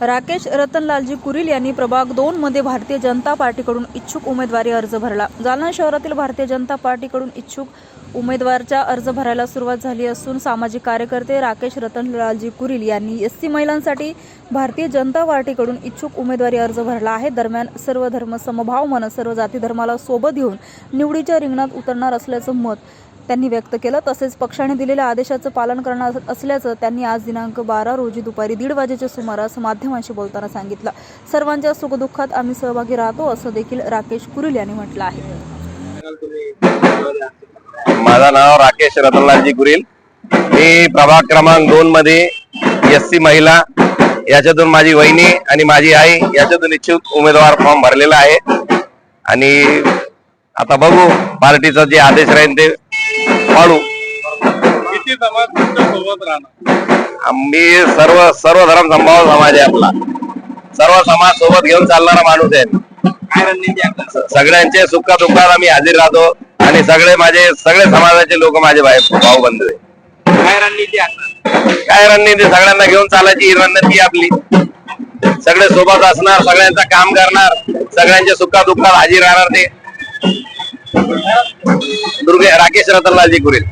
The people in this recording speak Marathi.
राकेश रतनलालजी कुरील यांनी प्रभाग दोन मध्ये भारतीय जनता पार्टीकडून इच्छुक उमेदवारी अर्ज भरला. जालना शहरातील भारतीय जनता पार्टीकडून इच्छुक उमेदवारचा अर्ज भरायला सुरुवात झाली असून सामाजिक कार्यकर्ते राकेश रतनलालजी कुरील यांनी एस सी महिलांसाठी भारतीय जनता पार्टीकडून इच्छुक उमेदवारी अर्ज भरला आहे. दरम्यान सर्व धर्म समभाव मन सर्व जाती धर्माला सोबत घेऊन निवडीच्या रिंगणात उतरणार असल्याचं मत त्यांनी व्यक्त केलं. तसेच पक्षाने दिलेल्या आदेशाचं पालन करणार असल्याचं त्यांनी आज दिनांक बारा रोजी दुपारी दीड वाजेच्या सुमारास माध्यमांशी बोलताना सांगितलं. सर्वांच्या सुखदुःखात आम्ही सहभागी राहतो असं देखील राकेश कुरुल यांनी म्हटलं आहे. माझं नाव राकेश रतनलालजी गुरील मी प्रभाग क्रमांक दोन मध्ये एस सी महिला याच्यातून माझी वहिनी आणि माझी आई याच्यातून इच्छुक उमेदवार फॉर्म भरलेला आहे. आणि आता बघू पार्टीचा जे आदेश राहील ते पाळू किती समाज तुमच्यासोबत राहणार? आम्ही सर्व सर्व धर्म संभाव समाज आहे आपला. सर्व समाज सोबत घेऊन चालणारा माणूस आहे. काय रणनीती? सगळ्यांचे सुखा दुःखात आम्ही हजर राहतो आणि सगळे माझे सगळे समाजाचे लोक माझे भाई भाऊ बंधू आहे काय रणनीती काय रणनीती? सगळ्यांना घेऊन चालायची ही रणनीती आपली. सगळे सोबत असणार सगळ्यांचं काम करणार सगळ्यांच्या सुखा दुःखात हाजीर राहणार ते. दुर्गे राकेश रतनलालजी कुरील